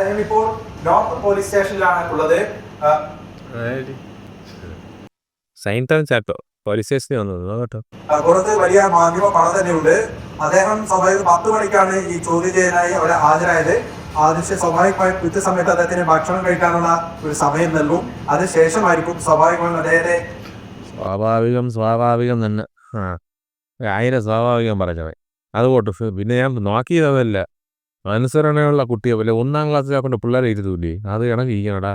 അദ്ദേഹം ഇപ്പോൾ north police സ്റ്റേഷനിലാണ് ഉള്ളത്. സൈൻ ടൗൺ പോലീസ് സ്റ്റേഷനിൽ വന്നത്. കേട്ടോ. പുറത്ത് വലിയ മാധ്യമ പണ തന്നെയുണ്ട്. അദ്ദേഹം സ്വാഭാവിക പത്ത് മണിക്കാണ് ഈ ചോദ്യം ചെയ്യാനായി അവിടെ ഹാജരായത്. ആദ്യം സ്വാഭാവികമായും കൃത്യസമയത്ത് അദ്ദേഹത്തിന് ഭക്ഷണം കഴിക്കാനുള്ള ഒരു സമയം നൽകും. അതിനുശേഷമായിരിക്കും സ്വാഭാവികമായും അദ്ദേഹത്തെ സ്വാഭാവികം സ്വാഭാവികം തന്നെ. ആ ആയിരം സ്വാഭാവികം പറഞ്ഞവൻ. അത് ഫ- പിന്നെ ഞാൻ നോക്കിയതല്ല. അനുസരണയുള്ള കുട്ടിയെ പോലെ ഒന്നാം ക്ലാസ്സിലെ കൊണ്ട് പിള്ളേരെ ഇരുത്തൂലേ? അത് കണക്ക് ഇരിക്കണടാ.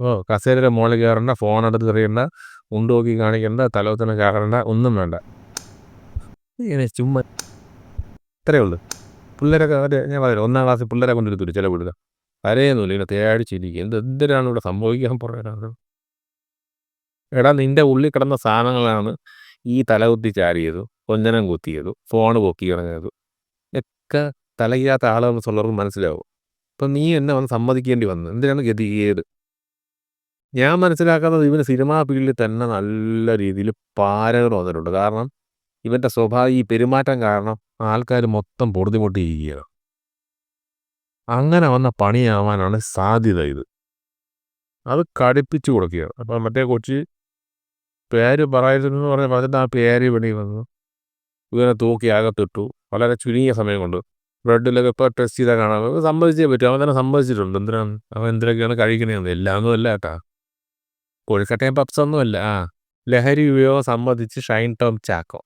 ഓ കസേരയുടെ മുകളിൽ കയറണ്ട ഫോൺ എടുത്ത് എറിയണ്ട ഉണ്ട് നോക്കി കാണിക്കണ്ട തലോത്തന കയറണ്ട ഒന്നും വേണ്ട. ഇങ്ങനെ ചുമ്മാ ഇത്രയേ ഉള്ളൂ. പിള്ളേരൊക്കെ അവർ ഞാൻ പറയാം ഒന്നാം ക്ലാസ്സിൽ പിള്ളേരെ കൊണ്ടിരുത്തൂല ചില വീടുക കരയൊന്നുമില്ല ഇങ്ങനെ തേടിച്ചിരിക്കുക എന്ത് എന്തിനാണ് ഇവിടെ സംഭവിക്കാൻ പറയുന്നത് എടാ നിന്റെ ഉള്ളിൽ കിടന്ന സാധനങ്ങളാണ് ഈ തലകുത്തി ചാരിയത് കൊഞ്ഞനം കുത്തിയത് ഫോണ് പൊക്കി കിടങ്ങിയത് ഒക്കെ തലയില്ലാത്ത ആളെന്ന് ഉള്ളവർക്ക് മനസ്സിലാവും. അപ്പം നീ എന്നെ വന്ന് സമ്മതിക്കേണ്ടി വന്നു. എന്തിനാണ് ഗതികേട്? ഞാൻ മനസ്സിലാക്കുന്നത് ഇവന് സിനിമാ ഫീൽഡിൽ തന്നെ നല്ല രീതിയിൽ പാരകൾ വന്നിട്ടുണ്ട്. കാരണം ഇവന്റെ സ്വഭാവം ഈ പെരുമാറ്റം കാരണം ആൾക്കാർ മൊത്തം പൊറുതിമുട്ടിയിരിക്കുകയാണ്. അങ്ങനെ വന്ന പണിയാവാനാണ് സാധ്യത ഇത്. അത് കടുപ്പിച്ചു കൊടുക്കുകയാണ്. അപ്പം മറ്റേ കൊച്ചി പേര് പറയുന്നു പറഞ്ഞ് പറഞ്ഞിട്ട് ആ പേര് വെളി വന്നു ഇവനെ തൂക്കി അകത്തിട്ടു. വളരെ ചുരുങ്ങിയ സമയം കൊണ്ട്. ബ്ലഡിലൊക്കെ ഇപ്പോൾ ടെസ്റ്റ് ചെയ്താൽ കാണാം. സമ്മതിച്ചേ പറ്റും. അവൻ തന്നെ സമ്മതിച്ചിട്ടുണ്ട്. എന്തിനാണ് അവൻ എന്തിനൊക്കെയാണ് കഴിക്കണേന്ന്. എല്ലാം ഒന്നും അല്ല കേട്ടാ. കൊഴുക്കട്ടയും പപ്സൊന്നും അല്ല. ആ. ലഹരി ഉപയോഗം സംബന്ധിച്ച് ഷൈൻ ടോം ചാക്കോ.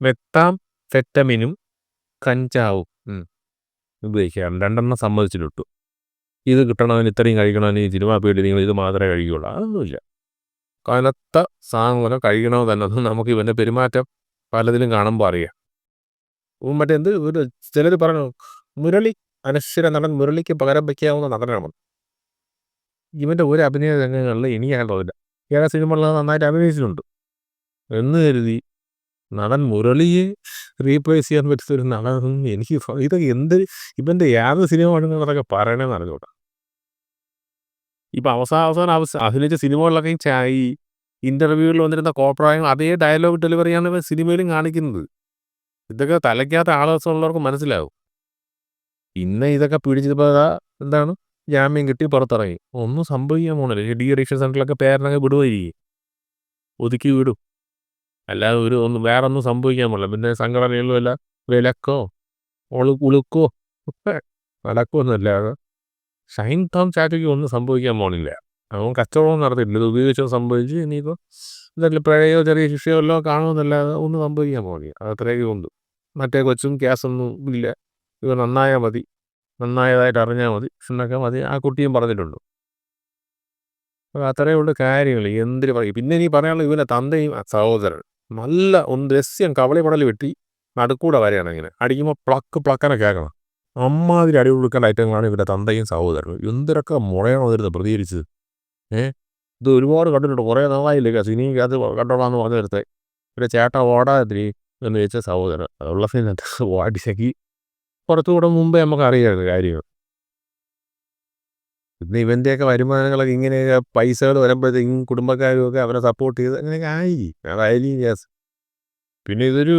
മെത്താം ഫെറ്റമിനും കഞ്ചാവും. ഉപയോഗിക്കാം രണ്ടെണ്ണം സമ്മതിച്ചിട്ടു. ഇത് കിട്ടണമെന്ന് ഇത്രയും കഴിക്കണമെന്ന് ഈ സിനിമ പേടി നിങ്ങൾ ഇത് മാത്രമേ കഴിക്കുകയുള്ളൂ. അതൊന്നുമില്ല. കനത്ത സാധനം കഴിക്കണമെന്ന് തന്നെ നമുക്ക് ഇവന്റെ പെരുമാറ്റം പലതിലും കാണുമ്പോൾ അറിയാം. മറ്റേ എന്ത് ഒരു ചിലർ പറഞ്ഞു മുരളി അനശ്വര നടൻ മുരളിക്ക് പകരം വയ്ക്കാവുന്ന നടനാണ്. ഇവന്റെ ഒരു അഭിനയ രംഗങ്ങളിൽ എനിക്കാണ്ടതില്ല ഏറെ സിനിമകളിൽ നന്നായിട്ട് അഭിനയിച്ചിട്ടുണ്ട്. എന്ന് കരുതി നടൻ മുരളിയെ റീപ്ലേസ് ചെയ്യാൻ പറ്റുന്ന ഒരു നടൻ എനിക്ക് ഇതൊക്കെ എന്ത് ഇവന്റെ ഏത് സിനിമ ആണെന്നതൊക്കെ പറയണമെന്ന് അറിഞ്ഞോട്ടെ ഇപ്പം അവസാന അവസാനം അവസ അഭിനയിച്ച സിനിമകളിലൊക്കെ ഈ ഇന്റർവ്യൂവിൽ വന്നിരുന്ന കോപ്രായങ്ങൾ അതേ ഡയലോഗ് ഡെലിവറിയാണ് സിനിമയിലും കാണിക്കുന്നത്. ഇതൊക്കെ തലയ്ക്കാത്ത ആളുള്ളവർക്ക് മനസ്സിലാവും. പിന്നെ ഇതൊക്കെ പിടിച്ചപ്പോൾ എന്താണ്? ജാമ്യം കിട്ടി പുറത്തിറങ്ങി. ഒന്നും സംഭവിക്കാൻ പോകണില്ല ഡി റീക്ഷ സെന്ററിലൊക്കെ പേരനൊക്കെ വിടുമായിരിക്കും ഒതുക്കി വിടും. അല്ലാതെ ഒരു ഒന്നും വേറെ ഒന്നും സംഭവിക്കാൻ പോകില്ല പിന്നെ സംഘടനകളിലും അല്ല വിലക്കോ ഒളു ഉളുക്കോ ഒക്കെ നടക്കുമൊന്നും അല്ലാതെ ഷൈൻ ടോം ചാറ്റയ്ക്ക് ഒന്നും സംഭവിക്കാൻ പോകണില്ല അവൻ കച്ചവടം നടത്തിയിട്ടില്ല. ഇത് ഉപയോഗിച്ചോ സംഭവിച്ച് ഇനിയിപ്പോൾ ഇതല്ല പിഴയോ ചെറിയ ശിക്ഷയോ എല്ലാം കാണുമെന്നല്ലാതെ ഒന്നും സംഭവിക്കാൻ പോണില്ല. അത്രയൊക്കെ ഉണ്ട് മറ്റേ കൊച്ചും ഗ്യാസൊന്നും ഇല്ല. ഇവ നന്നായാൽ മതി. നന്നായതായിട്ട് അറിഞ്ഞാൽ മതി. എന്നൊക്കെ മതി. ആ കുട്ടിയും പറഞ്ഞിട്ടുണ്ട്. അപ്പോൾ അത്രയേ ഉള്ളൂ കാര്യങ്ങൾ എന്തിന് പറയും? പിന്നെ ഇനി പറയാനുള്ള ഇവന്റെ തന്തയും സഹോദരൻ. നല്ല ഒന്ന് രസ്യം കവളി പടൽ വെട്ടി നടുക്കൂടെ വരെയാണ് ഇങ്ങനെ. അടിക്കുമ്പോൾ പ്ലക്ക് പ്ലക്കനെ കേൾക്കണം. അമ്മാതിരി അടി കൊടുക്കേണ്ട ഐറ്റങ്ങളാണ് ഇവരുടെ തന്തയും സഹോദരനും. എന്തിനൊക്കെ മുളയാണോ വരുന്നത് പ്രതികരിച്ചത്? ഏഹ് ഇത് ഒരുപാട് കണ്ടിട്ടുണ്ട്. കുറേ നാളായില്ലേ സിനിമയ്ക്ക് അത് കണ്ടോളാന്ന് പറഞ്ഞു വരുത്തേ. ഇവരെ ചേട്ട ഓടാതിരി എന്ന് വെച്ച സഹോദരൻ അതുള്ള സിനിമ ഓടിച്ചെങ്കിൽ പുറത്തുകൂടെ മുമ്പേ നമുക്ക് അറിയാമായിരുന്നു കാര്യങ്ങൾ. പിന്നെ ഇവന്റെയൊക്കെ വരുമാനങ്ങളൊക്കെ ഇങ്ങനെയൊക്കെ പൈസകൾ വരുമ്പോഴത്തേക്കും കുടുംബക്കാരും ഒക്കെ അവനെ സപ്പോർട്ട് ചെയ്ത് അങ്ങനെയൊക്കെ ആയി. അതായാലും ഗ്യാസ് പിന്നെ ഇതൊരു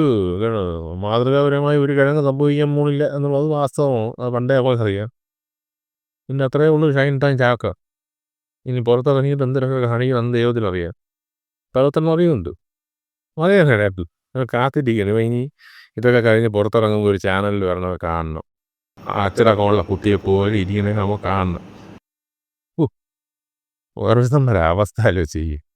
മാതൃകാപരമായ ഒരു കിഴങ്ങ് സംഭവിക്കാൻ പോണില്ല എന്നുള്ളത് വാസ്തവമാണ്. അത് പണ്ടേ അറിയാം. പിന്നെ അത്രയേ ഉള്ളൂ ഷൈൻ ടൈം ചാക്ക. ഇനി പുറത്തിറങ്ങിയിട്ട് എന്തിനൊക്കെ കാണിക്കണം എന്ന് ദൈവത്തിനറിയാം പകത്തന്നെ അറിയുന്നുണ്ട് അറിയാം കേട്ടോ കാത്തിരിക്കണം. ഇനി ഇതൊക്കെ കഴിഞ്ഞ് പുറത്തിറങ്ങുമ്പോൾ ഒരു ചാനലിൽ വരണത് കാണണം. അച്ഛനൊക്കെ ഉള്ള കുട്ടിയെ പോലെ ഇരിക്കണേ നമുക്ക് കാണണം. ഓ ഓരോരുത്തരുടെ അവസ്ഥ ആലോചിച്ച്